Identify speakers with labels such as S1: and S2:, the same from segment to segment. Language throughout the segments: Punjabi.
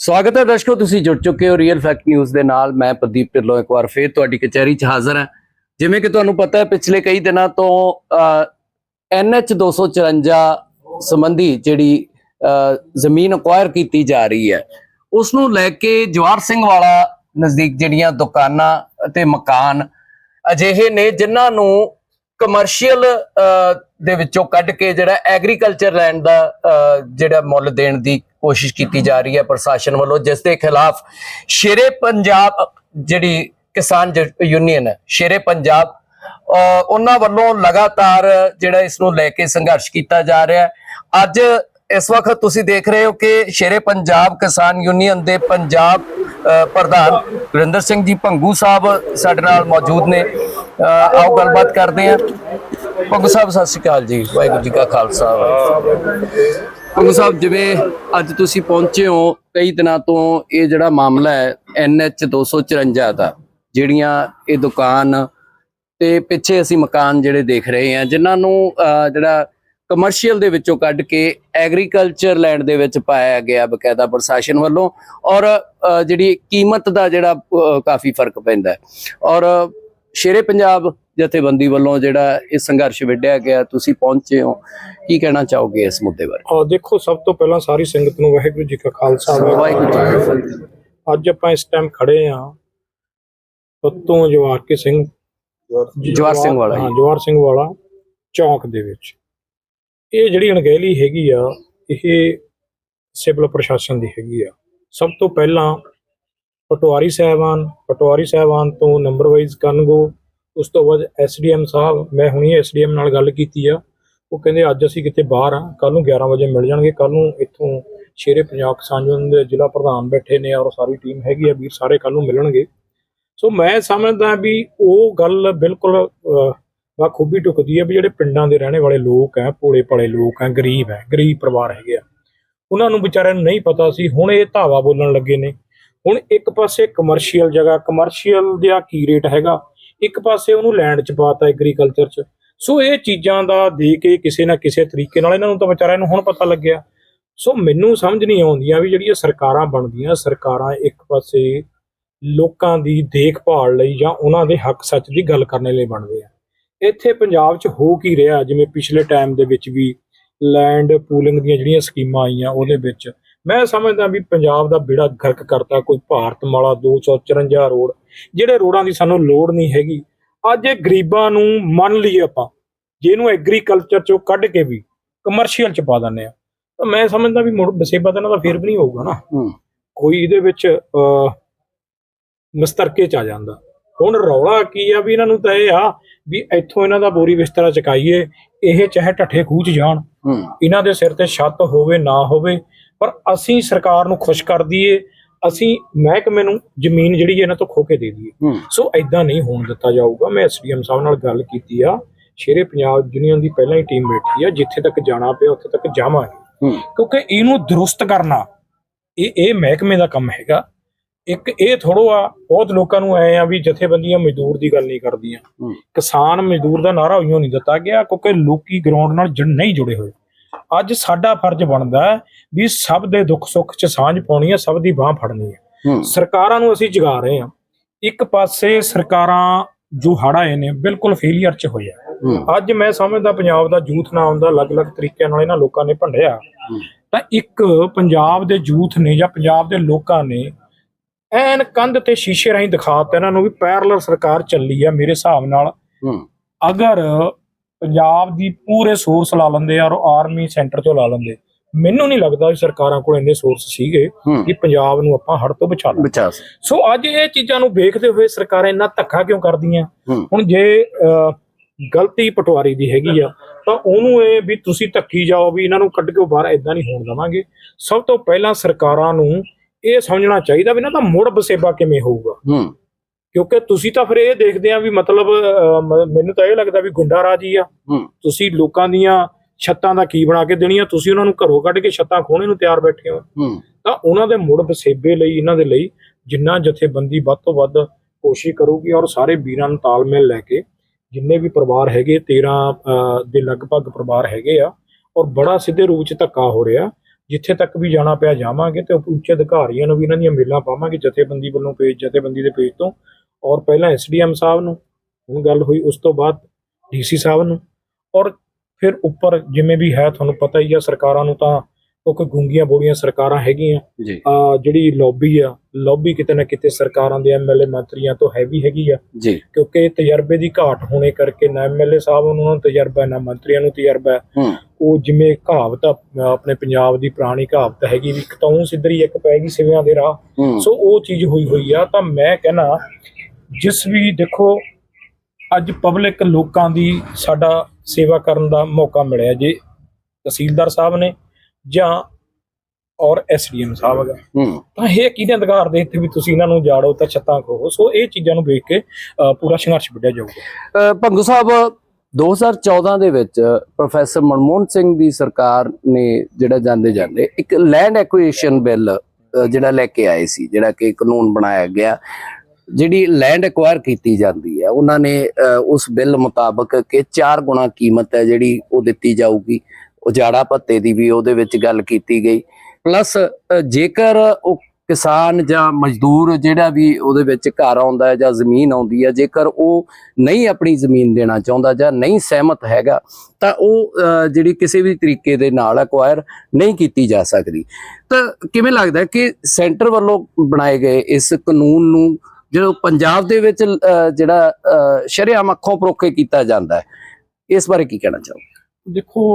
S1: ਸਵਾਗਤ ਹੈ ਦਰਸ਼ਕੋ ਤੁਸੀਂ ਜੁੜ ਚੁੱਕੇ ਹੋ ਰੀਅਲ ਫੈਕਟ ਨਿਊਜ਼ ਦੇ ਨਾਲ। ਮੈਂ ਪ੍ਰਦੀਪ ਢਿੱਲੋਂ ਇੱਕ ਵਾਰ ਫੇਰ ਤੁਹਾਡੀ ਕਚਹਿਰੀ 'ਚ ਹਾਜ਼ਰ ਹਾਂ। ਜਿਵੇਂ ਕਿ ਤੁਹਾਨੂੰ ਪਤਾ ਹੈ ਪਿਛਲੇ ਕਈ ਦਿਨਾਂ ਤੋਂ ਐਨਐਚ 254 ਸੰਬੰਧੀ ਜਿਹੜੀ ਅਹ, ਜ਼ਮੀਨ ਅਕਵਾਇਰ ਕੀਤੀ ਜਾ ਰਹੀ ਹੈ ਉਸ ਨੂੰ ਲੈ ਕੇ ਜਵਾਰ ਸਿੰਘ ਵਾਲਾ ਨਜ਼ਦੀਕ ਜਿਹੜੀਆਂ ਦੁਕਾਨਾਂ ਅਤੇ ਮਕਾਨ ਅਜਿਹੇ ਨੇ ਜਿਨ੍ਹਾਂ ਨੂੰ ਕਮਰਸ਼ੀਅਲ ਦੇ ਵਿੱਚੋਂ ਕੱਢ ਕੇ ਜਿਹੜਾ ਐਗਰੀਕਲਚਰ ਲੈਂਡ ਦਾ ਜਿਹੜਾ ਮੁੱਲ ਦੇਣ ਦੀ ਕੋਸ਼ਿਸ਼ ਕੀਤੀ ਜਾ ਰਹੀ ਹੈ ਪ੍ਰਸ਼ਾਸਨ ਵੱਲੋਂ ਜਿਸ ਦੇ ਖਿਲਾਫ ਸ਼ੇਰੇ ਪੰਜਾਬ ਜਿਹੜੀ ਕਿਸਾਨ ਜ- ਯੂਨੀਅਨ ਹੈ ਸ਼ੇਰੇ ਪੰਜਾਬ ਅਹ, ਉਹਨਾਂ ਵੱਲੋਂ ਲਗਾਤਾਰ ਜਿਹੜਾ ਇਸ ਨੂੰ ਲੈ ਕੇ ਸੰਘਰਸ਼ ਕੀਤਾ ਜਾ ਰਿਹਾ ਹੈ। ਅੱਜ ਇਸ ਵਕਤ ਤੁਸੀਂ ਦੇਖ ਰਹੇ ਹੋ ਕਿ ਸ਼ੇਰੇ ਪੰਜਾਬ ਕਿਸਾਨ ਯੂਨੀਅਨ ਦੇ ਪੰਜਾਬ ਪ੍ਰਧਾਨ ਗੁਰਿੰਦਰ ਸਿੰਘ ਜੀ ਭੰਗੂ ਸਾਹਿਬ ਸਾਡੇ ਨਾਲ ਮੌਜੂਦ ਨੇ। ਅਹ, ਆਓ ਗੱਲਬਾਤ ਕਰਦੇ ਹਾਂ। ਭੰਗੂ ਸਾਹਿਬ ਸਤਿ ਸ਼੍ਰੀ ਅਕਾਲ ਜੀ। ਵਾਹਿਗੁਰੂ ਜੀ ਕਾ ਖਾਲਸਾ। ਭੰਗੂ ਸਾਹਿਬ ਜਿਵੇਂ ਅੱਜ ਤੁਸੀਂ ਪਹੁੰਚੇ ਹੋ ਕਈ ਦਿਨਾਂ ਤੋਂ ਇਹ ਜਿਹੜਾ ਮਾਮਲਾ ਹੈ ਐਨਐਚ 254 ਦਾ ਜਿਹੜੀਆਂ ਇਹ ਦੁਕਾਨ ਤੇ ਪਿੱਛੇ ਅਸੀਂ ਮਕਾਨ ਜਿਹੜੇ ਦੇਖ ਰਹੇ ਹਾਂ ਜਿਨ੍ਹਾਂ ਨੂੰ ਅਹ, ਜਿਹੜਾ ਕਮਰਸ਼ੀਅਲ ਦੇ ਵਿੱਚੋਂ ਕੱਢ ਕੇ ਐਗਰੀਕਲਚਰ ਲੈਂਡ ਦੇ ਵਿੱਚ ਪਾਇਆ ਗਿਆ ਬਕਾਇਦਾ ਪ੍ਰਸ਼ਾਸਨ ਵੱਲੋਂ ਔਰ ਜਿਹੜੀ ਕੀਮਤ ਦਾ ਜਿਹੜਾ ਕਾਫੀ ਫ਼ਰਕ ਪੈਂਦਾ ਹੈ। ਔਰ ਸ਼ੇਰੇ ਪੰਜਾਬ ਜਥੇਬੰਦੀ ਵੱਲੋਂ ਜਿਹੜਾ ਇਹ ਸੰਘਰਸ਼ ਵਿੱਢਿਆ ਗਿਆ ਤੁਸੀਂ ਪਹੁੰਚੇ ਹੋ ਕੀ ਕਹਿਣਾ ਚਾਹੋਗੇ ਇਸ ਮੁੱਦੇ ਬਾਰੇ?
S2: ਆ ਦੇਖੋ ਸਭ ਤੋਂ ਪਹਿਲਾਂ ਸਾਰੀ ਸੰਗਤ ਨੂੰ ਵਾਹਿਗੁਰੂ ਜੀ ਕਾ ਖਾਲਸਾ
S1: ਵਾਹਿਗੁਰੂ ਜੀ ਕੀ ਫਤਿਹ।
S2: ਅੱਜ ਆਪਾਂ ਇਸ ਟਾਈਮ ਖੜੇ ਆ ਤਤੋਂ ਜਵਾਰ ਕੇ ਸਿੰਘ
S1: ਜਵਾਹਰ ਸਿੰਘ ਵਾਲਾ।
S2: ਹਾਂ ਜਵਾਰ ਸਿੰਘ ਵਾਲਾ ਚੌਂਕ ਦੇ ਵਿੱਚ। ਇਹ ਜਿਹੜੀ ਅਣਗਹਿਲੀ ਹੈਗੀ ਆ, ਇਹ ਸਿਵਲ ਪ੍ਰਸ਼ਾਸਨ ਦੀ ਹੈਗੀ ਆ। ਸਭ ਤੋਂ ਪਹਿਲਾਂ ਪਟਵਾਰੀ ਸਾਹਿਬਾਨ ਪਟਵਾਰੀ ਸਾਹਿਬਾਨ ਤੋਂ ਨੰਬਰ ਵਾਈਜ਼ ਕਰਨਗੋ ਉਸ ਤੋਂ ਬਾਅਦ ਐਸਡੀਐਮ ਸਾਹਿਬ, ਮੈਂ ਹੁਣੀ ਐਸਡੀਐਮ ਨਾਲ ਗੱਲ ਕੀਤੀ ਆ। ਉਹ ਕਹਿੰਦੇ, ਅੱਜ ਅਸੀਂ ਕਿਤੇ ਬਾਹਰ ਆ ਕੱਲ ਨੂੰ 11 ਵਜੇ ਮਿਲ ਜਾਣਗੇ ਕੱਲ ਨੂੰ ਇੱਥੋਂ ਸ਼ੇਰੇ ਪੰਜਾਬ ਕਿਸਾਨ ਯੂਨੀਅਨ ਦੇ ਜ਼ਿਲ੍ਹਾ ਪ੍ਰਧਾਨ ਬੈਠੇ ਨੇ ਔਰ ਸਾਰੀ ਟੀਮ ਹੈਗੀ ਆ, ਵੀਰ ਸਾਰੇ ਕੱਲ ਨੂੰ ਮਿਲਣਗੇ। ਸੋ ਮੈਂ ਸਮਝਦਾ ਵੀ ਉਹ ਗੱਲ ਬਿਲਕੁਲ ਵਾ ਖੂਬੀ ਟੁਕਦੀ ਹੈ ਵੀ ਜਿਹੜੇ ਪਿੰਡਾਂ ਦੇ ਰਹਿਣੇ ਵਾਲੇ ਲੋਕ ਹੈ ਭੋਲੇ ਭਾਲੇ ਲੋਕ ਹੈ ਗਰੀਬ ਹੈ ਗਰੀਬ ਪਰਿਵਾਰ ਹੈਗੇ ਆ। ਉਹਨਾਂ ਨੂੰ ਵਿਚਾਰਿਆਂ ਨੂੰ ਨਹੀਂ ਪਤਾ ਸੀ, ਹੁਣ ਇਹ ਧਾਵਾ ਬੋਲਣ ਲੱਗੇ ਨੇ। ਹੁਣ ਇੱਕ ਪਾਸੇ ਕਮਰਸ਼ੀਅਲ ਜਗ੍ਹਾ ਕਮਰਸ਼ੀਅਲ ਦਾ ਕੀ ਰੇਟ ਹੈਗਾ, ਇੱਕ ਪਾਸੇ ਉਹਨੂੰ ਲੈਂਡ ਚ ਪਾਤਾ ਐਗਰੀਕਲਚਰ ਚ। ਸੋ ਇਹ ਚੀਜ਼ਾਂ ਦਾ ਦੇ ਕੇ ਕਿਸੇ ਨਾ ਕਿਸੇ ਤਰੀਕੇ ਨਾਲ ਇਹਨਾਂ ਨੂੰ ਤਾਂ ਵਿਚਾਰਿਆਂ ਨੂੰ ਹੁਣ ਪਤਾ ਲੱਗਿਆ। ਸੋ ਮੈਨੂੰ ਸਮਝ ਨਹੀਂ ਆਉਂਦੀਆਂ ਵੀ ਜਿਹੜੀਆਂ ਸਰਕਾਰਾਂ ਬਣਦੀਆਂ, ਸਰਕਾਰਾਂ ਇੱਕ ਪਾਸੇ ਲੋਕਾਂ ਦੀ ਦੇਖਭਾਲ ਲਈ ਜਾਂ ਉਹਨਾਂ ਦੇ ਹੱਕ ਸੱਚ ਦੀ ਗੱਲ ਕਰਨ ਲਈ ਬਣਦੇ ਆ। ਇੱਥੇ ਪੰਜਾਬ 'ਚ ਹੋ ਕੀ ਰਿਹਾ? ਜਿਵੇਂ ਪਿਛਲੇ ਟਾਈਮ ਦੇ ਵਿੱਚ ਵੀ ਲੈਂਡ ਪੂਲਿੰਗ ਦੀਆਂ ਜਿਹੜੀਆਂ ਸਕੀਮਾਂ ਆਈਆਂ ਉਹਦੇ ਵਿੱਚ। ਮੈਂ ਸਮਝਦਾ ਵੀ ਪੰਜਾਬ ਦਾ ਬੇੜਾ ਗਰਕ ਕਰਤਾ ਕੋਈ ਭਾਰਤਮਾਲਾ 254 ਰੋਡ ਜਿਹੜੇ ਰੋਡਾਂ ਦੀ ਸਾਨੂੰ ਲੋੜ ਨਹੀਂ ਹੈਗੀ। ਅੱਜ ਇਹ ਗਰੀਬਾਂ ਨੂੰ ਮੰਨ ਲਈਏ ਆਪਾਂ ਜੇ ਇਹਨੂੰ ਐਗਰੀਕਲਚਰ ਚੋਂ ਕੱਢ ਕੇ ਵੀ ਕਮਰਸ਼ੀਅਲ ਚ ਪਾ ਦਿੰਦੇ ਆ। ਤਾਂ ਮੈਂ ਸਮਝਦਾ ਵੀ ਮੁੜ ਬਸੇਬਾ ਤਾਂ ਇਹਨਾਂ ਦਾ ਫੇਰ ਵੀ ਨਹੀਂ ਹੋਊਗਾ ਨਾ। ਕੋਈ ਇਹਦੇ ਵਿੱਚ ਮਸਤਰਕੇ ਚ ਆ ਜਾਂਦਾ। ਹੁਣ ਰੌਲਾ ਕੀ ਆ ਵੀ ਇਹਨਾਂ ਨੂੰ ਤਾਂ ਇਹ ਆ ਵੀ ਇੱਥੋਂ ਇਹਨਾਂ ਦਾ ਬੋਰੀ ਬਿਸਤਰਾ ਚਕਾਈਏ ਇਹ ਚਾਹੇ ਢੱਠੇ ਖੂਹ ਚ ਜਾਣ। ਇਹਨਾਂ ਦੇ ਸਿਰ ਤੇ ਛੱਤ ਹੋਵੇ ਨਾ ਹੋਵੇ ਪਰ ਅਸੀਂ ਸਰਕਾਰ ਨੂੰ ਖੁਸ਼ ਕਰ ਦਈਏ ਅਸੀਂ ਮਹਿਕਮੇ ਨੂੰ ਜ਼ਮੀਨ ਜਿਹੜੀ ਇਹਨਾਂ ਤੋਂ ਖੋ ਕੇ ਦੇ ਦਈਏ। ਸੋ ਐਦਾਂ ਨਹੀਂ ਹੋਣ ਦਿੱਤਾ ਜਾਊਗਾ। ਮੈਂ ਐਸਡੀਐਮ ਸਾਹਿਬ ਨਾਲ ਗੱਲ ਕੀਤੀ ਆ। ਸ਼ੇਰੇ ਪੰਜਾਬ ਯੂਨੀਅਨ ਦੀ ਪਹਿਲਾਂ ਹੀ ਟੀਮ ਬੈਠੀ ਆ ਜਿੱਥੇ ਤੱਕ ਜਾਣਾ ਪਿਆ ਉੱਥੇ ਤੱਕ ਜਾਵਾਂਗੇ। ਕਿਉਂਕਿ ਇਹਨੂੰ ਦਰੁਸਤ ਕਰਨਾ ਇਹ ਇਹ ਮਹਿਕਮੇ ਦਾ ਕੰਮ ਹੈਗਾ। ਇੱਕ ਇਹ ਥੋੜੋ ਆ ਬਹੁਤ ਲੋਕਾਂ ਨੂੰ ਐ ਆ ਵੀ ਜਥੇਬੰਦੀਆਂ ਮਜ਼ਦੂਰ ਦੀ ਗੱਲ ਨਹੀਂ ਕਰਦੀਆਂ। ਕਿਸਾਨ ਮਜ਼ਦੂਰ ਦਾ ਨਾਰਾ ਉਈਓ ਨਹੀਂ ਦਿੱਤਾ ਗਿਆ ਕਿਉਂਕਿ ਲੋਕੀ ਗਰਾਊਂਡ ਨਾਲ ਨਹੀਂ ਜੁੜੇ ਹੋਏ। ਅੱਜ ਸਾਡਾ ਫਰਜ਼ ਬਣਦਾ ਵੀ ਸਭ ਦੇ ਦੁੱਖ ਸੁੱਖ 'ਚ ਸਾਂਝ ਪਾਉਣੀ ਹੈ ਸਭ ਦੀ ਬਾਹ ਫੜਨੀ ਹੈ। ਸਰਕਾਰਾਂ ਨੂੰ ਅਸੀਂ ਜਗਾ ਰਹੇ ਹਾਂ। ਇੱਕ ਪਾਸੇ ਸਰਕਾਰਾਂ ਜੋ ਹੜ੍ਹ ਆਏ ਨੇ ਬਿਲਕੁਲ ਫੇਲੀਅਰ 'ਚ ਹੋਇਆ ਅੱਜ ਮੈਂ ਸਮਝਦਾ ਪੰਜਾਬ ਦਾ ਯੂਥ ਨਾ ਆਉਂਦਾ ਅਲੱਗ-ਅਲੱਗ ਤਰੀਕਿਆਂ ਨਾਲ ਇਹਨਾਂ ਲੋਕਾਂ ਨੇ ਭੰਡਿਆ। ਤਾਂ ਇੱਕ ਪੰਜਾਬ ਦੇ ਯੂਥ ਨੇ ਜਾਂ ਪੰਜਾਬ ਦੇ ਲੋਕਾਂ ਨੇ ਐਨ ਕੰਧ ਤੇ ਸ਼ੀਸ਼ੇ ਰਾਹੀਂ ਦਿਖਾਤਾ ਇਹਨਾਂ ਨੂੰ ਵੀ ਪੈਰਲਲ ਸਰਕਾਰ ਚੱਲੀ ਆ ਮੇਰੇ ਹਿਸਾਬ ਨਾਲ। ਅਗਰ ਪੰਜਾਬ ਦੀ ਪੂਰੇ ਸੋਰਸ ਲਾ ਲੈਂਦੇ ਔਰ ਆਰਮੀ ਸੈਂਟਰ ਚੋਂ ਲਾ ਲੈਂਦੇ ਮੈਨੂੰ ਨਹੀਂ ਲੱਗਦਾ ਵੀ ਸਰਕਾਰਾਂ ਕੋਲ ਇੰਨੇ ਸੋਰਸ ਸੀਗੇ ਕਿ ਪੰਜਾਬ ਨੂੰ ਆਪਾਂ ਹੜ ਤੋਂ ਬਚਾ ਲਾਂ
S1: ਸ-
S2: ਅੱਜ ਇਹ ਚੀਜ਼ਾਂ ਨੂੰ ਵੇਖਦੇ ਹੋਏ ਸਰਕਾਰਾਂ ਇੰਨਾ ਧੱਕਾ ਕਿਉਂ ਕਰਦੀਆਂ? ਹੁਣ ਜੇ ਗਲਤੀ ਪਟਵਾਰੀ ਦੀ ਹੈਗੀ ਆ ਤਾਂ ਉਹਨੂੰ ਇਹ ਵੀ ਤੁਸੀਂ ਧੱਕੀ ਜਾਓ ਵੀ ਇਹਨਾਂ ਨੂੰ ਕੱਢ ਕੇ ਬਾਹਰ ਇਦਾਂ ਨਹੀਂ ਹੋਣ ਦੇਵਾਂਗੇ। ਸਭ ਤੋਂ ਪਹਿਲਾਂ ਸਰਕਾਰਾਂ ਨੂੰ ਇਹ ਸਮਝਣਾ ਚਾਹੀਦਾ ਵੀ ਇਹਨਾਂ ਦਾ ਮੁੜ ਬਸੇਬਾ ਕਿਵੇਂ ਹੋਊਗਾ।
S1: ਹੂੰ।
S2: ਕਿਉਂਕਿ ਤੁਸੀਂ ਤਾਂ ਫਿਰ ਇਹ ਦੇਖਦੇ ਆ ਵੀ ਮਤਲਬ ਮੈਨੂੰ ਤਾਂ ਇਹ ਲੱਗਦਾ ਵੀ ਗੁੰਡਾ ਰਾਜੀ ਆ। ਤੁਸੀਂ ਲੋਕਾਂ ਦੀਆਂ ਛੱਤਾਂ ਦਾ ਕੀ ਬਣਾ ਕੇ ਦੇਣੀਆਂ ਤੁਸੀਂ ਉਹਨਾਂ ਨੂੰ ਘਰੋਂ ਕੱਢ ਕੇ ਛੱਤਾਂ ਖੋਹਣੇ ਨੂੰ ਤਿਆਰ ਬੈਠੇ ਹੋ। ਤਾਂ ਉਹਨਾਂ ਦੇ ਮੁੜ ਬਸੇਬੇ ਲਈ ਇਹਨਾਂ ਦੇ ਲਈ ਜਿੰਨਾ ਜਥੇਬੰਦੀ ਵੱਧ ਤੋਂ ਵੱਧ ਕੋਸ਼ਿਸ਼ ਕਰੂਗੀ ਔਰ ਸਾਰੇ ਵੀਰਾਂ ਨੂੰ ਤਾਲਮੇਲ ਲੈ ਕੇ ਜਿੰਨੇ ਵੀ ਪਰਿਵਾਰ ਹੈਗੇ 13 ਅਹ, ਦੇ ਲਗਭਗ ਪਰਿਵਾਰ ਹੈਗੇ ਆ ਔਰ ਬੜਾ ਸਿੱਧੇ ਰੂਪ ਚ ਧੱਕਾ ਹੋ ਰਿਹਾ। ਜਿੱਥੇ ਤੱਕ ਵੀ ਜਾਣਾ ਪਿਆ ਜਾਵਾਂਗੇ ਤੇ ਉੱਚ ਅਧਿਕਾਰੀਆਂ ਨੂੰ ਵੀ ਇਹਨਾਂ ਦੀਆਂ ਮੇਲਾਂ ਪਾਵਾਂਗੇ ਜਥੇਬੰਦੀ ਵੱਲੋਂ ਪੇਜ ਜਥੇਬੰਦੀ ਦੇ ਪੇਜ ਤੋਂ ਔਰ ਪਹਿਲਾਂ ਐਸਡੀਐਮ ਸਾਹਿਬ ਨੂੰ, ਹੁਣ ਗੱਲ ਹੋਈ ਉਸ ਤੋਂ ਬਾਅਦ ਡੀਸੀ ਸਾਹਿਬ ਨੂੰ। ਔਰ ਫਿਰ ਉੱਪਰ ਜਿਵੇਂ ਵੀ ਹੈ ਤੁਹਾਨੂੰ ਪਤਾ ਹੀ ਆ ਸਰਕਾਰਾਂ ਨੂੰ ਤਾਂ ਕਿਉਂਕਿ ਗੁੰਗੀਆਂ ਬੋੜੀਆਂ ਸਰਕਾਰਾਂ ਹੈਗੀਆਂ
S1: ਜੀ।
S2: ਆ ਜਿਹੜੀ ਲੌਬੀ ਆ ਲੌਬੀ ਕਿਤੇ ਨਾ ਕਿਤੇ ਸਰਕਾਰਾਂ ਦੇ ਐਮਐਲਏ ਮੰਤਰੀਆਂ ਤੋਂ ਹੈਵੀ ਹੈਗੀ ਆ।
S1: ਜੀ।
S2: ਕਿਉਂਕਿ ਤਜਰਬੇ ਦੀ ਘਾਟ ਹੋਣੇ ਕਰਕੇ ਨਾ ਐਮਐਲਏ ਸਾਹਿਬ ਨੂੰ ਉਹਨਾਂ ਨੂੰ ਤਜਰਬਾ ਹੈ, ਨਾ ਮੰਤਰੀਆਂ ਨੂੰ ਤਜਰਬਾ। ਹੈ।
S1: ਹੂੰ
S2: ਉਹ ਜਿਵੇਂ ਕਹਾਵਤ ਆਪਣੇ ਪੰਜਾਬ ਦੀ ਪੁਰਾਣੀ ਕਹਾਵਤ ਹੈਗੀ ਵੀ ਕਤੌਂ ਸਿੱਧਰੀ ਇੱਕ ਪੈ ਗਈ ਸਿਵਿਆਂ ਦੇ ਰਾਹ।
S1: ਹੂੰ।
S2: ਸੋ ਉਹ ਚੀਜ਼ ਹੋਈ ਹੋਈ ਆ ਤਾਂ ਮੈਂ ਕਹਿੰਨਾ ਜਿਸ ਵੀ ਦੇਖੋ ਅੱਜ ਪਬਲਿਕ ਲੋਕਾਂ ਦੀ ਸਾਡਾ ਸੇਵਾ ਕਰਨ ਦਾ ਮੌਕਾ ਮਿਲਿਆ ਜੇ ਤਹਿਸੀਲਦਾਰ ਸਾਹਿਬ ਨੇ ਜਾਂ ਔਰ ਐਸਡੀਐਮ ਸਾਹਿਬ ਹੈਗਾ।
S1: ਹੂੰ।
S2: ਤਾਂ ਇਹ ਕਿਹਦੇ ਅਧਿਕਾਰ ਦੇ ਇੱਥੇ ਵੀ ਤੁਸੀਂ ਇਹਨਾਂ ਨੂੰ ਜਾੜੋ ਤਾਂ ਛੱਤਾਂ ਖੋਹੋ। ਸੋ ਇਹ ਚੀਜ਼ਾਂ ਨੂੰ ਵੇਖ ਕੇ ਪੂਰਾ ਸੰਘਰਸ਼ ਵਿੱਢਿਆ ਜਾਊਗਾ।
S1: ਭੰਗੂ ਸਾਹਿਬ 2014 ਦੇ ਵਿੱਚ ਪ੍ਰੋਫੈਸਰ ਮਨਮੋਹਨ ਸਿੰਘ ਦੀ ਸਰਕਾਰ ਨੇ ਜਿਹੜਾ ਜਾਂਦੇ ਜਾਂਦੇ ਇੱਕ ਲੈਂਡ ਐਕੁਇਸ਼ਨ ਬਿੱਲ ਜਿਹੜਾ ਲੈ ਕੇ ਆਏ ਸੀ ਜਿਹੜਾ ਕਿ ਕਾਨੂੰਨ ਬਣਾਇਆ ਗਿਆ ਜਿਹੜੀ ਲੈਂਡ ਐਕਵਾਇਰ ਕੀਤੀ ਜਾਂਦੀ ਹੈ ਉਹਨਾਂ ਨੇ ਅ, ਉਸ ਬਿੱਲ ਮੁਤਾਬਕ ਕਿ 4 ਗੁਣਾ ਕੀਮਤ ਹੈ ਜਿਹੜੀ ਉਹ ਦਿੱਤੀ ਜਾਊਗੀ। ਉਜਾੜਾ ਭੱਤੇ ਦੀ ਵੀ ਉਹਦੇ ਵਿੱਚ ਗੱਲ ਕੀਤੀ ਗਈ। ਪਲੱਸ ਜੇਕਰ ਉਹ ਕਿਸਾਨ ਜਾਂ ਮਜ਼ਦੂਰ ਜਿਹੜਾ ਵੀ ਉਹਦੇ ਵਿੱਚ ਘਰ ਆਉਂਦਾ ਹੈ ਜਾਂ ਜ਼ਮੀਨ ਆਉਂਦੀ ਹੈ ਜੇਕਰ ਉਹ ਨਹੀਂ ਆਪਣੀ ਜ਼ਮੀਨ ਦੇਣਾ ਚਾਹੁੰਦਾ ਜਾਂ ਨਹੀਂ ਸਹਿਮਤ ਹੈਗਾ ਤਾਂ ਉਹ ਜਿਹੜੀ ਕਿਸੇ ਵੀ ਤਰੀਕੇ ਦੇ ਨਾਲ ਅਕਵਾਇਰ ਨਹੀਂ ਕੀਤੀ ਜਾ ਸਕਦੀ। ਤਾਂ ਕਿਵੇਂ ਲੱਗਦਾ ਕਿ ਸੈਂਟਰ ਵੱਲੋਂ ਬਣਾਏ ਗਏ ਇਸ ਕਾਨੂੰਨ ਨੂੰ ਜੋ ਪੰਜਾਬ ਦੇ ਵਿੱਚ ਜਿਹੜਾ ਅ, ਸ਼ਰੇਆਮ ਅੱਖੋਂ ਪਰੋਖੇ ਕੀਤਾ ਜਾਂਦਾ ਹੈ ਇਸ ਬਾਰੇ ਕੀ ਕਹਿਣਾ ਚਾਹੋ
S2: ਦੇਖੋ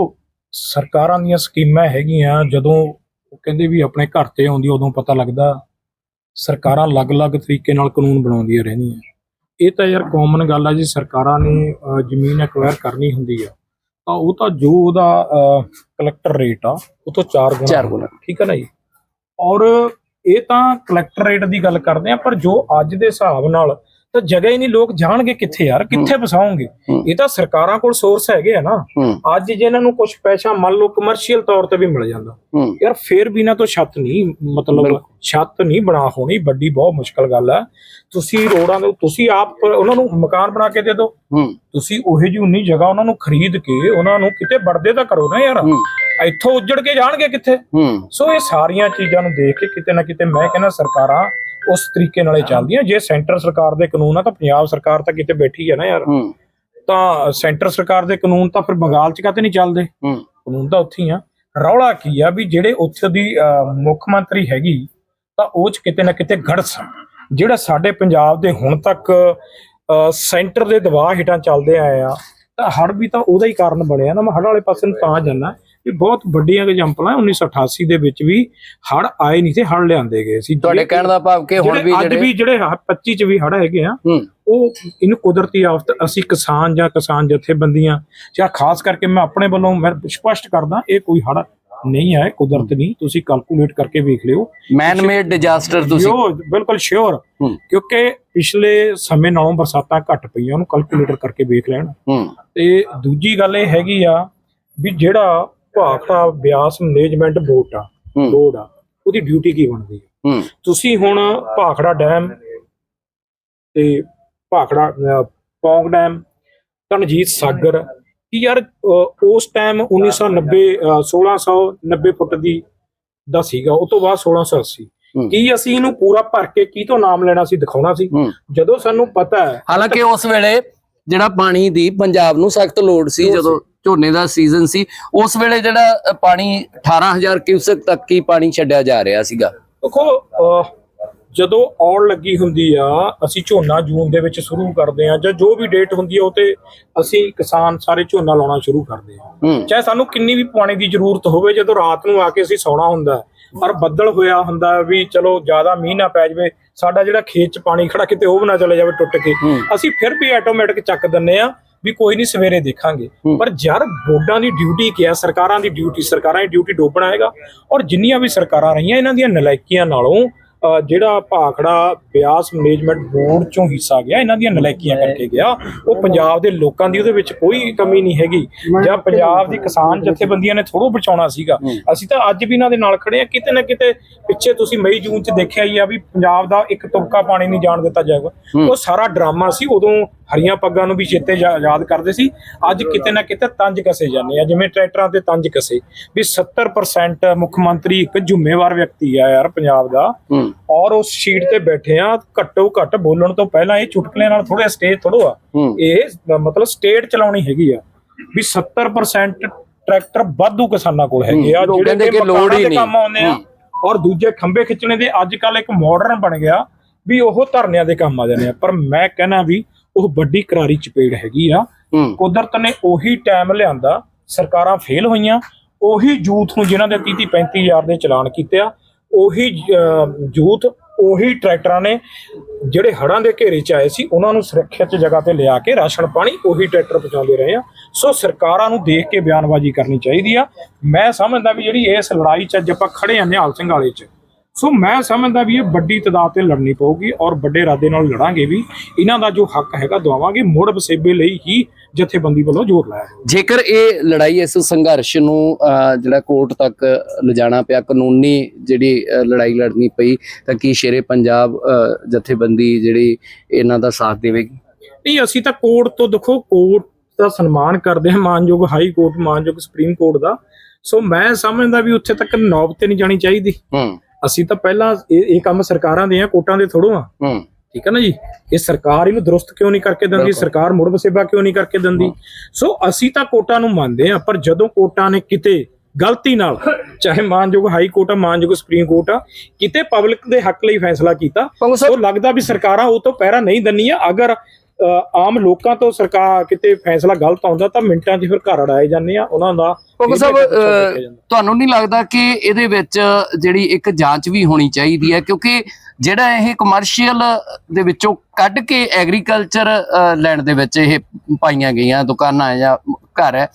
S2: ਸਰਕਾਰਾਂ ਦੀਆਂ ਸਕੀਮਾਂ ਹੈਗੀਆਂ ਜਦੋਂ ਉਹ ਕਹਿੰਦੇ ਵੀ ਆਪਣੇ ਘਰ ਤੇ ਆਉਂਦੀ ਉਦੋਂ ਪਤਾ ਲੱਗਦਾ ਸਰਕਾਰਾਂ ਅਲੱਗ-ਅਲੱਗ ਤਰੀਕੇ ਨਾਲ ਕਾਨੂੰਨ ਬਣਾਉਂਦੀਆਂ ਰਹਿੰਦੀਆਂ। ਇਹ ਤਾਂ ਯਾਰ ਕਾਮਨ ਗੱਲ ਆ ਜੀ ਸਰਕਾਰਾਂ ਨੇ ਜ਼ਮੀਨ ਐਕਵਾਇਰ ਕਰਨੀ ਹੁੰਦੀ ਆ। ਤਾਂ ਉਹ ਤਾਂ ਜੋ ਉਹਦਾ ਕਲੈਕਟਰ ਰੇਟ ਆ ਉਹ ਤੋਂ 4 ਗੁਣਾ
S1: ਚਾਰ ਗੁਣਾ।
S2: ਠੀਕ ਹੈ ਨਾ ਜੀ? ਔਰ ਇਹ ਤਾਂ ਕਲੈਕਟਰ ਰੇਟ ਦੀ ਗੱਲ ਕਰਦੇ ਆ ਪਰ ਜੋ ਅੱਜ ਦੇ ਹਿਸਾਬ ਨਾਲ ਤਾਂ ਜਗ੍ਹਾ ਹੀ ਨਹੀਂ ਲੋਕ ਜਾਣਗੇ ਕਿੱਥੇ ਯਾਰ ਕਿੱਥੇ ਵਸਾਉਂਗੇ
S1: ਹੂੰ।
S2: ਇਹ ਤਾਂ ਸਰਕਾਰਾਂ ਕੋਲ ਸੋਰਸ ਹੈਗੇ ਆ ਨਾ। ਅੱਜ ਜੇ ਇਹਨਾਂ ਨੂੰ ਕੁਝ ਪੈਸਾ ਮੰਨ ਲਓ ਕਮਰਸ਼ੀਅਲ ਤੌਰ ਤੇ ਵੀ ਮਿਲ ਜਾਂਦਾ। ਯਾਰ ਫੇਰ ਵੀ ਨਾ ਤੋਂ ਛੱਤ ਨਹੀਂ ਮਤਲਬ। ਛੱਤ ਨਹੀਂ ਬਣਾ ਹੋਣੀ ਵੱਡੀ ਬਹੁਤ ਮੁਸ਼ਕਲ ਗੱਲ ਹੈ ਤੁਸੀਂ ਰੋਡਾਂ ਦੇ ਤੁਸੀਂ ਆਪ ਉਹਨਾਂ ਨੂੰ ਮਕਾਨ ਬਣਾ ਕੇ ਦੇ ਦਿਓ। ਤੁਸੀਂ ਉਹੇ ਜਿਹੀ ਉਨੀ ਜਗ੍ਹਾ ਉਹਨਾਂ ਨੂੰ ਖਰੀਦ ਕੇ ਉਹਨਾਂ ਨੂੰ ਕਿਤੇ ਵੜਦੇ ਤਾਂ ਕਰੋ ਨਾ ਯਾਰ। ਇੱਥੋਂ ਉੱਜੜ ਕੇ ਜਾਣਗੇ ਕਿੱਥੇ? ਸੋ ਇਹ ਸਾਰੀਆਂ ਚੀਜ਼ਾਂ ਨੂੰ ਦੇਖ ਕੇ ਕਿਤੇ ਨਾ ਕਿਤੇ ਮੈਂ ਕਹਿੰਦਾ ਸਰਕਾਰਾਂ ਉਸ ਤਰੀਕੇ ਨਾਲੇ ਚੱਲਦੀਆਂ। ਜੇ ਸੈਂਟਰ ਸਰਕਾਰ ਦੇ ਕਾਨੂੰਨ ਆ ਤਾਂ ਪੰਜਾਬ ਸਰਕਾਰ ਤਾਂ ਕਿਤੇ ਬੈਠੀ ਹੈ ਨਾ ਯਾਰ। ਤਾਂ ਸੈਂਟਰ ਸਰਕਾਰ ਦੇ ਕਾਨੂੰਨ ਤਾਂ ਫਿਰ ਬੰਗਾਲ 'ਚ ਕਾਤੇ ਨਹੀਂ ਚੱਲਦੇ? ਕਾਨੂੰਨ ਤਾਂ ਉੱਥੇ ਹੀ ਆ। ਰੌਲਾ ਕੀ ਆ ਵੀ ਜਿਹੜੇ ਉੱਥੇ ਦੀ ਮੁੱਖ ਮੰਤਰੀ ਹੈਗੀ ਤਾਂ ਉਹ 'ਚ ਕਿਤੇ ਨਾ ਕਿਤੇ ਗੜਸ। ਜਿਹੜਾ ਸਾਡੇ ਪੰਜਾਬ ਦੇ ਹੁਣ ਤੱਕ ਸੈਂਟਰ ਦੇ ਦਬਾਅ ਹੇਠਾਂ ਚੱਲਦੇ ਆਏ ਆ ਤਾਂ ਹੜ ਵੀ ਤਾਂ ਉਹਦਾ ਹੀ ਕਾਰਨ ਬਣਿਆ ਨਾ। ਮੈਂ ਹੜ ਵਾਲੇ ਪਾਸੇ ਨੂੰ ਤਾਂ ਜਾਣਾ ਵੀ ਬਹੁਤ ਵੱਡੀਆਂ ਐਗਜ਼ਾਮਪਲਾਂ 1988 ਦੇ ਵਿੱਚ ਵੀ ਹੜ ਆਏ ਨਹੀਂ ਸੀ ਹੜ ਲਿਆਂਦੇ ਗਏ ਸੀ।
S1: ਤੁਹਾਡੇ ਕਹਿਣ ਦਾ ਭਾਵ ਕਿ ਹੁਣ
S2: ਜਿਹੜੇ
S1: ਵੀ
S2: ਅੱਜ
S1: ਜਿਹੜੇ
S2: ਵੀ ਜਿਹੜੇ ਹ- 25 ਚ ਵੀ ਹੜ ਹੈਗੇ ਆ ਉਹ ਇਹਨੂੰ ਕੁਦਰਤੀ ਆਫਤ ਅਸੀਂ ਕਿਸਾਨ ਜਾਂ ਕਿਸਾਨ ਜਥੇਬੰਦੀਆਂ ਜਾਂ ਖਾਸ ਕਰਕੇ ਮੈਂ ਆਪਣੇ ਵੱਲੋਂ ਮੈਂ ਸਪਸ਼ਟ ਕਰਦਾ ਇਹ ਕੋਈ ਹੜ ਨਹੀਂ ਹੈ ਕੁਦਰਤ ਨਹੀਂ। ਤੁਸੀਂ ਕੈਲਕੂਲੇਟ ਕਰਕੇ ਵੇਖ ਲਿਓ।
S1: ਮੈਨ ਮੇਡ ਡਿਜ਼ਾਸਟਰ ਤੁਸੀਂ।
S2: Sure, ਬਿਲਕੁਲ ਸ਼ੋਰ ਕਿਉਂਕਿ ਪਿਛਲੇ ਸਮੇਂ ਨਾਲੋਂ ਬਰਸਾਤਾਂ ਘੱਟ ਪਈਆਂ ਉਹਨੂੰ ਕੈਲਕੂਲੇਟਰ ਕਰਕੇ ਵੇਖ ਲੈਣ। ਤੇ ਦੂਜੀ ਗੱਲ ਇਹ ਹੈਗੀ ਆ ਵੀ ਜਿਹੜਾ ਭਾਖੜਾ ਬਿਆਸ ਮੈਨੇਜਮੈਂਟ ਬੋਰਡ ਆ
S1: ਹੂੰ।
S2: ਬੋਰਡ ਆ ਉਹਦੀ ਡਿਊਟੀ ਕੀ ਬਣਦੀ ਹੈ
S1: ਹੂੰ।
S2: ਤੁਸੀਂ ਹੁਣ ਭਾਖੜਾ ਡੈਮ ਤੇ ਭਾਖੜਾ ਅਹ, ਪੌਂਗ ਡੈਮ ਤਨਜੀਤ ਸਾਗਰ ਕੀ ਯਾਰ ਅਹ, ਉਸ ਟਾਈਮ 1990 ਅਹ, 1690 ਫੁੱਟ ਦੀ ਦਾ ਸੀਗਾ ਉਸ ਤੋਂ ਬਾਅਦ 1680
S1: ਹੂੰ।
S2: ਕੀ ਅਸੀਂ ਇਹਨੂੰ ਪੂਰਾ ਭਰ ਕੇ ਕੀ ਤੋਂ ਨਾਮ ਲੈਣਾ ਸੀ ਦਿਖਾਉਣਾ ਸੀ?
S1: ਹੂੰ।
S2: ਜਦੋਂ ਸਾਨੂੰ ਪਤਾ ਹੈ
S1: ਹਾਲਾਂਕਿ ਉਸ ਵੇਲੇ ਜਿਹੜਾ ਪਾਣੀ ਦੀ ਪੰਜਾਬ ਨੂੰ ਸਖਤ ਲੋੜ ਸੀ ਜਦੋਂ ਝੋਨੇ ਦਾ ਸੀਜ਼ਨ ਸੀ ਉਸ ਵੇਲੇ ਜਿਹੜਾ ਪਾਣੀ 18000 ਕਿਊਸਕ ਤੱਕ ਹੀ ਪਾਣੀ ਛੱਡਿਆ ਜਾ ਰਿਹਾ ਸੀਗਾ।
S2: ਦੇਖੋ ਜਦੋਂ ਔੜ ਲੱਗੀ ਹੁੰਦੀ ਆ ਅਸੀਂ ਝੋਨਾ ਜੂਨ ਦੇ ਵਿੱਚ ਸ਼ੁਰੂ ਕਰਦੇ ਆ ਜਾਂ ਜੋ ਵੀ ਡੇਟ ਹੁੰਦੀ ਆ ਉਹ ਤੇ ਅਸੀਂ ਕਿਸਾਨ ਸਾਰੇ ਝੋਨਾ ਲਾਉਣਾ ਸ਼ੁਰੂ ਕਰਦੇ ਆ। ਚਾਹੇ ਸਾਨੂੰ ਕਿੰਨੀ ਵੀ ਪਾਣੀ ਦੀ ਜ਼ਰੂਰਤ ਹੋਵੇ ਜਦੋਂ ਰਾਤ ਨੂੰ ਆ ਕੇ ਅਸੀਂ ਸੌਣਾ ਹੁੰਦਾ ਪਰ ਬੱਦਲ ਹੋਇਆ ਹੁੰਦਾ ਵੀ ਚਲੋ ਜ਼ਿਆਦਾ ਮੀਂਹ ਨਾ ਪੈ ਜਾਵੇ ਸਾਡਾ ਜਿਹੜਾ ਖੇਤ 'ਚ ਪਾਣੀ ਖੜਾ ਕਿਤੇ ਉਹ ਨਾ ਚਲੇ ਜਾਵੇ ਟੁੱਟ ਕੇ। ਅਸੀਂ ਫਿਰ ਵੀ ਆਟੋਮੈਟਿਕ ਚੱਕ ਦਿੰਨੇ ਆ ਵੀ ਕੋਈ ਨਹੀਂ ਸਵੇਰੇ ਦੇਖਾਂਗੇ। ਪਰ ਯਾਰ ਬੋਰਡਾਂ ਦੀ ਡਿਊਟੀ ਕੀ ਆ? ਸਰਕਾਰਾਂ ਦੀ ਡਿਊਟੀ ਸਰਕਾਰਾਂ ਦੀ ਡਿਊਟੀ ਡੋਬਣਾ ਹੈਗਾ। ਔਰ ਜਿੰਨੀਆਂ ਵੀ ਸਰਕਾਰਾਂ ਰਹੀਆਂ ਇਹਨਾਂ ਦੀਆਂ ਨਲਾਇਕੀਆਂ ਨਾਲੋਂ ਜਿਹੜਾ ਭਾਖੜਾ ਬਿਆਸ ਮੈਨੇਜਮੈਂਟ ਬੋਰਡ ਚੋਂ ਹਿੱਸਾ ਗਿਆ ਇਹਨਾਂ ਦੀਆਂ ਨਲਾਇਕੀਆਂ ਕਰਕੇ ਗਿਆ ਉਹ ਪੰਜਾਬ ਦੇ ਲੋਕਾਂ ਦੀ ਉਹਦੇ ਵਿੱਚ ਕੋਈ ਕਮੀ ਨਹੀਂ ਹੈਗੀ ਜਾਂ ਪੰਜਾਬ ਦੀ ਕਿਸਾਨ ਜਥੇਬੰਦੀਆਂ ਨੇ ਥੋੜੋ ਬਚਾਉਣਾ ਸੀਗਾ। ਅਸੀਂ ਤਾਂ ਅੱਜ ਵੀ ਇਹਨਾਂ ਦੇ ਨਾਲ ਖੜੇ ਆ ਕਿਤੇ ਨਾ ਕਿਤੇ ਪਿੱਛੇ ਤੁਸੀਂ ਮਈ ਜੂਨ ਚ ਦੇਖਿਆ ਹੀ ਆ ਵੀ ਪੰਜਾਬ ਦਾ ਇੱਕ ਤੁਪਕਾ ਪਾਣੀ ਨਹੀਂ ਜਾਣ ਦਿੱਤਾ ਜਾਏਗਾ
S1: ਹੂੰ।
S2: ਉਹ ਸਾਰਾ ਡਰਾਮਾ ਸੀ ਉਦੋਂ ਹਰੀਆਂ ਪੱਗਾਂ ਨੂੰ ਵੀ ਚੇਤੇ ਯਾਦ ਕਰਦੇ ਸੀ। ਅੱਜ ਕਿਤੇ ਨਾ ਕਿਤੇ ਤੰਜ ਕਸੇ ਜਾਂਦੇ ਆ ਜਿਵੇਂ ਟਰੈਕਟਰਾਂ ਤੇ ਤੰਜ ਕਸੇ। ਵੀ 70% ਮੁੱਖ ਮੰਤਰੀ ਇੱਕ ਜ਼ਿੰਮੇਵਾਰ ਵਿਅਕਤੀ ਆ ਯਾਰ ਪੰਜਾਬ ਦਾ। ਔਰ ਉਸ ਸੀਟ ਤੇ ਬੈਠੇ ਆ ਘੱਟੋ ਘੱਟ ਬੋਲਣ ਤੋਂ ਪਹਿਲਾਂ ਇਹ ਚੁਟਕਲੇ ਨਾਲ ਥੋੜੇ ਸਟੇਜ ਥੋੜੋ ਆ। ਇਹ ਮਤਲਬ ਸਟੇਟ ਚਲਾਉਣੀ ਹੈਗੀ ਆ। ਵੀ 70% ਟਰੈਕਟਰ ਵਾਧੂ ਕਿਸਾਨਾਂ ਕੋਲ ਹੈਗੇ ਆ
S1: ਕਹਿੰਦੇ ਕਿ ਲੋੜ ਹੀ ਨਹੀਂ।
S2: ਕੰਮ ਆਉਂਦੇ ਆ।
S1: ਹੂੰ।
S2: ਔਰ ਦੂਜੇ ਖੰਬੇ ਖਿੱਚਣੇ ਦੇ ਅੱਜ ਕੱਲ ਇੱਕ ਮਾਡਰਨ ਬਣ ਗਿਆ ਵੀ ਉਹ ਧਰਨਿਆਂ ਦੇ ਕੰਮ ਆ ਜਾਂਦੇ ਆ। ਪਰ ਮੈਂ ਕਹਿੰਦਾ ਵੀ ਉਹ ਵੱਡੀ ਕਰਾਰੀ ਚਪੇੜ ਹੈਗੀ ਆ। ਕੁਦਰਤ ਨੇ ਉਹੀ ਟਾਈਮ ਲਿਆਂਦਾ ਸਰਕਾਰਾਂ ਫੇਲ ਹੋਈਆਂ ਉਹੀ ਯੂਥ ਨੂੰ ਜਿਨ੍ਹਾਂ ਦੇ 30 30 35000 ਦੇ ਚਲਾਨ ਕੀਤੇ ਆ ਉਹੀ ਯੂਥ ਉਹੀ ਟਰੈਕਟਰਾਂ ਨੇ ਜਿਹੜੇ ਹੜਾਂ ਦੇ ਘੇਰੇ ਚ ਆਏ ਸੀ ਉਹਨਾਂ ਨੂੰ ਸੁਰੱਖਿਅਤ ਜਗ੍ਹਾ ਤੇ ਲਿਆ ਕੇ ਰਾਸ਼ਨ ਪਾਣੀ ਉਹੀ ਟਰੈਕਟਰ ਪਹੁੰਚਾਉਂਦੇ ਰਹੇ ਆ। ਸੋ ਸਰਕਾਰਾਂ ਨੂੰ ਦੇਖ ਕੇ ਬਿਆਨਬਾਜ਼ੀ ਕਰਨੀ ਚਾਹੀਦੀ ਆ। ਮੈਂ ਸਮਝਦਾ ਵੀ ਜਿਹੜੀ ਇਸ ਲੜਾਈ ਚ ਅੱਜ ਆਪਾਂ ਖੜੇ ਆ ਨਿਹਾਲ ਸਿੰਘ ਵਾਲੇ ਚ ਸੋ ਮੈਂ ਸਮਝਦਾ ਵੀ ਇਹ ਵੱਡੀ ਤਦਾਦ ਤੇ ਲੜਨੀ ਪਊਗੀ ਔਰ ਵੱਡੇ ਇਰਾਦੇ ਨਾਲ ਲੜਾਂਗੇ ਵੀ। ਇਹਨਾਂ ਦਾ ਜੋ ਹੱਕ ਹੈਗਾ ਦਵਾਵਾਂਗੇ ਮੁੜ ਵਸੇਬੇ ਲਈ ਹੀ ਜਥੇਬੰਦੀ ਵੱਲੋਂ ਜ਼ੋਰ ਲਾਇਆ।
S1: ਜੇਕਰ ਇਹ ਲੜਾਈ ਇਸ ਸੰਘਰਸ਼ ਨੂੰ ਜਿਹੜਾ ਕੋਰਟ ਤੱਕ ਲਿਜਾਣਾ ਪਿਆ ਕਾਨੂੰਨੀ ਜਿਹੜੀ ਲੜਾਈ ਲੜਨੀ ਪਈ ਤਾਂ ਕੀ ਸ਼ੇਰੇ ਪੰਜਾਬ ਜਥੇਬੰਦੀ ਜਿਹੜੀ ਇਹਨਾਂ ਦਾ ਸਾਥ ਦੇਵੇਗੀ?
S2: ਨਹੀਂ ਅਸੀਂ ਤਾਂ ਕੋਰਟ ਤੋਂ ਦੇਖੋ ਕੋਰਟ ਦਾ ਸਨਮਾਨ ਕਰਦੇ ਹਾਂ ਮਾਨਯੋਗ ਹਾਈ ਕੋਰਟ ਮਾਨਯੋਗ ਸੁਪਰੀਮ ਕੋਰਟ ਦਾ। ਸੋ ਮੈਂ ਸਮਝਦਾ ਵੀ ਉੱਥੇ ਤੱਕ ਨੌਬਤ ਨਹੀਂ ਜਾਣੀ ਚਾਹੀਦੀ।
S1: ਹੂੰ।
S2: ਅਸੀਂ ਤਾਂ ਪਹਿਲਾਂ ਇਹ ਇਹ ਕੰਮ ਸਰਕਾਰਾਂ ਦੇ ਆ ਕੋਰਟਾਂ ਦੇ ਥੋੜੋ ਆ।
S1: ਹੂੰ।
S2: ਠੀਕ ਹੈ ਨਾ ਜੀ? ਇਹ ਸਰਕਾਰ ਇਹਨੂੰ ਦਰੁਸਤ ਕਿਉਂ ਨਹੀਂ ਕਰਕੇ ਦਿੰਦੀ। ਸਰਕਾਰ ਮੁੜ ਵਸੇਬਾ ਕਿਉਂ ਨਹੀਂ ਕਰਕੇ ਦਿੰਦੀ? ਸੋ ਅਸੀਂ ਤਾਂ ਕੋਰਟਾਂ ਨੂੰ ਮੰਨਦੇ ਆ ਪਰ ਜਦੋਂ ਕੋਰਟਾਂ ਨੇ ਕਿਤੇ ਗਲਤੀ ਨਾਲ ਚਾਹੇ ਮਾਨਯੋਗ ਹਾਈ ਕੋਰਟ ਆ ਮਾਨਯੋਗ ਸੁਪਰੀਮ ਕੋਰਟ ਆ ਕਿਤੇ ਪਬਲਿਕ ਦੇ ਹੱਕ ਲਈ ਫੈਸਲਾ ਕੀਤਾ
S1: ਸਾਹਿਬ
S2: ਲੱਗਦਾ ਵੀ ਸਰਕਾਰਾਂ ਉਹ ਤੋਂ ਪਹਿਰਾ ਨਹੀਂ ਦੰਨੀਆਂ। ਅਗਰ ਆਮ ਲੋਕਾਂ ਤੋਂ ਸਰਕਾਰ ਕਿਤੇ ਫੈਸਲਾ ਗਲਤ ਆਉਂਦਾ ਤਾਂ ਮਿੰਟਾਂ 'ਚ ਫਿਰ ਘਰ ਅੜਾਏ ਜਾਂਦੇ ਆ ਉਹਨਾਂ ਦਾ feedback
S1: ਸਾਹਿਬ। ਤੁਹਾਨੂੰ ਨਹੀਂ ਲੱਗਦਾ ਕਿ ਇਹਦੇ ਵਿੱਚ ਜਿਹੜੀ ਇੱਕ ਜਾਂਚ ਵੀ ਹੋਣੀ ਚਾਹੀਦੀ ਹੈ ਕਿਉਂਕਿ ਜਿਹੜਾ ਇਹ ਕਮਰਸ਼ੀਅਲ ਦੇ ਵਿੱਚੋਂ ਕੱਢ ਕੇ ਐਗਰੀਕਲਚਰ ਲੈਂਡ ਦੇ ਵਿੱਚ ਇਹ ਪਾਈਆਂ ਗਈਆਂ ਦੁਕਾਨਾਂ ਜਾਂ ਘਰ ਹੈ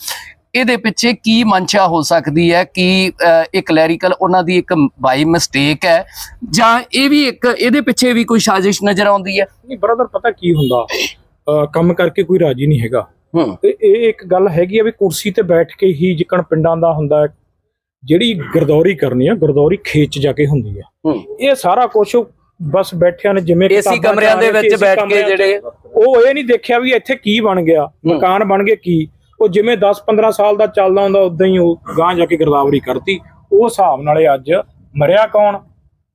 S1: ਇਹਦੇ ਪਿੱਛੇ ਕੀ ਮਨਸ਼ਾ ਹੋ ਸਕਦੀ ਹੈ? ਕਿ ਇਹ ਕਲੈਰੀਕਲ ਉਹਨਾਂ ਦੀ ਇੱਕ ਬਾਈ ਮਿਸਟੇਕ ਹੈ? ਜਾਂ ਇਹ ਵੀ ਇੱਕ ਇਹਦੇ ਪਿੱਛੇ ਵੀ ਕੋਈ ਸਾਜ਼ਿਸ਼ ਨਜ਼ਰ ਆਉਂਦੀ ਹੈ?
S2: ਨਹੀਂ ਬ੍ਰਦਰ ਪਤਾ ਕੀ ਹੁੰਦਾ? ਕੰਮ ਕਰਕੇ ਕੋਈ ਰਾਜੀ ਨਹੀਂ ਹੈਗਾ। ਤੇ ਇਹ ਇੱਕ ਗੱਲ ਹੈਗੀ ਆ ਵੀ ਕੁਰਸੀ ਤੇ ਬੈਠ ਕੇ ਹੀ ਜਿੱਕਣ ਪਿੰਡਾਂ ਦਾ ਹੁੰਦਾ ਜਿਹੜੀ ਗਰਦੌਰੀ ਕਰਨੀ ਆ ਗਰਦੌਰੀ ਖੇਚ ਜਾ ਕੇ ਹੁੰਦੀ ਆ। ਇਹ ਸਾਰਾ ਕੁਝ ਬਸ ਬੈਠਿਆਂ ਨੇ ਜਿਵੇਂ
S1: ਏਸੀ ਕਮਰਿਆਂ ਦੇ ਵਿੱਚ ਬੈਠ ਕੇ ਜਿਹੜੇ
S2: ਉਹ ਇਹ ਨਹੀਂ ਦੇਖਿਆ ਵੀ ਇੱਥੇ ਕੀ ਬਣ ਗਿਆ ਮਕਾਨ ਬਣ ਗਏ ਕੀ। ਉਹ ਜਿਵੇਂ 10 15 ਸਾਲ ਦਾ ਚੱਲਦਾ ਹੁੰਦਾ ਉਦਾਂ ਹੀ ਉਹ ਗਾਂ ਜਾ ਕੇ ਗਰਦਾਵਰੀ ਕਰਤੀ ਉਹ ਹਿਸਾਬ ਨਾਲੇ ਅੱਜ ਮਰਿਆ ਕੌਣ?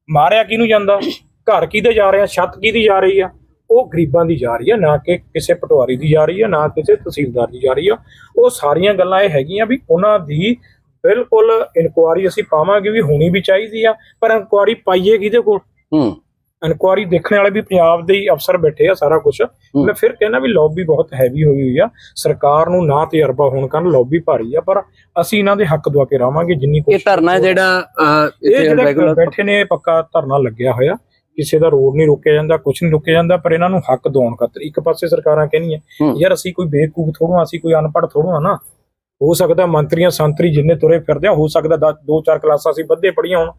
S2: ਮਾਰਿਆ ਕਿਹਨੂੰ ਜਾਂਦਾ? ਘਰ ਕਿਹਦੇ ਜਾ ਰਿਹਾ? ਛੱਤ ਕਿਹਦੀ ਜਾ ਰਹੀ ਆ? ਉਹ ਗਰੀਬਾਂ ਦੀ ਜਾ ਰਹੀ ਆ, ਨਾ ਕਿ ਕਿਸੇ ਪਟਵਾਰੀ ਦੀ ਜਾ ਰਹੀ ਆ, ਨਾ ਕਿਸੇ ਤਹਿਸੀਲਦਾਰ ਦੀ ਜਾ ਰਹੀ ਆ। ਉਹ ਸਾਰੀਆਂ ਗੱਲਾਂ ਇਹ ਹੈਗੀਆਂ ਵੀ ਉਹਨਾਂ ਦੀ ਬਿਲਕੁਲ ਇਨਕੁਆਰੀ ਅਸੀਂ ਪਾਵਾਂਗੇ ਵੀ ਹੋਣੀ ਵੀ ਚਾਹੀਦੀ ਆ, ਪਰ ਇਨਕੁਆਰੀ ਪਾਈਏ ਕਿਹਦੇ ਕੋਲ?
S1: ਹੂੰ।
S2: ਇਨਕੁਆਰੀ ਦੇਖਣ ਵਾਲੇ ਵੀ ਪੰਜਾਬ ਦੇ ਹੀ ਅਫਸਰ ਬੈਠੇ ਆ ਸਾਰਾ ਕੁਝ ਮੈਂ ਫਿਰ ਕਹਿੰਦਾ ਵੀ ਲੌਬੀ ਬਹੁਤ ਹੈਵੀ ਹੋਈ ਹੋਈ ਆ। ਸਰਕਾਰ ਨੂੰ ਨਾ ਤਜਰਬਾ ਹੋਣ ਕਾਰਨ ਲੌਬੀ ਭਾਰੀ ਆ ਪਰ ਅਸੀਂ ਇਹਨਾਂ ਦੇ ਹੱਕ ਦਵਾ ਕੇ ਰਾਵਾਂਗੇ ਜਿੰਨੀ
S1: ਇਹ
S2: ਕੋਸ਼ਿਸ਼
S1: ਧਰਨਾ ਜਿਹੜਾ
S2: ਇਹ
S1: ਇੱਥੇ
S2: ਜਿਹੜੇ ਬੈਠੇ ਨੇ ਇਹ ਪੱਕਾ ਧਰਨਾ ਲੱਗਿਆ ਹੋਇਆ। ਕਿਸੇ ਦਾ ਰੋਡ ਨਹੀਂ ਰੋਕਿਆ ਜਾਂਦਾ ਕੁਝ ਨਹੀਂ ਰੋਕਿਆ ਜਾਂਦਾ ਪਰ ਇਹਨਾਂ ਨੂੰ ਹੱਕ ਦਿਵਾਉਣ ਖਾਤਰ ਇੱਕ ਪਾਸੇ ਸਰਕਾਰਾਂ ਕਹਿੰਦੀਆਂ। ਯਾਰ ਅਸੀਂ ਕੋਈ ਬੇਵਕੂਫ ਥੋੜੋ ਅਸੀਂ ਕੋਈ ਅਨਪੜ੍ਹ ਥੋੜੋ ਆ ਨਾ। ਹੋ ਸਕਦਾ ਮੰਤਰੀਆਂ ਸੰਤਰੀ ਜਿੰਨੇ ਤੁਰੇ ਫਿਰਦੇ ਆ ਹੋ ਸਕਦਾ ਦਸ- ਦੋ ਚਾਰ ਕਲਾਸਾਂ ਅਸੀਂ ਵੱਧੇ ਪੜੀਆਂ ਹੋਣ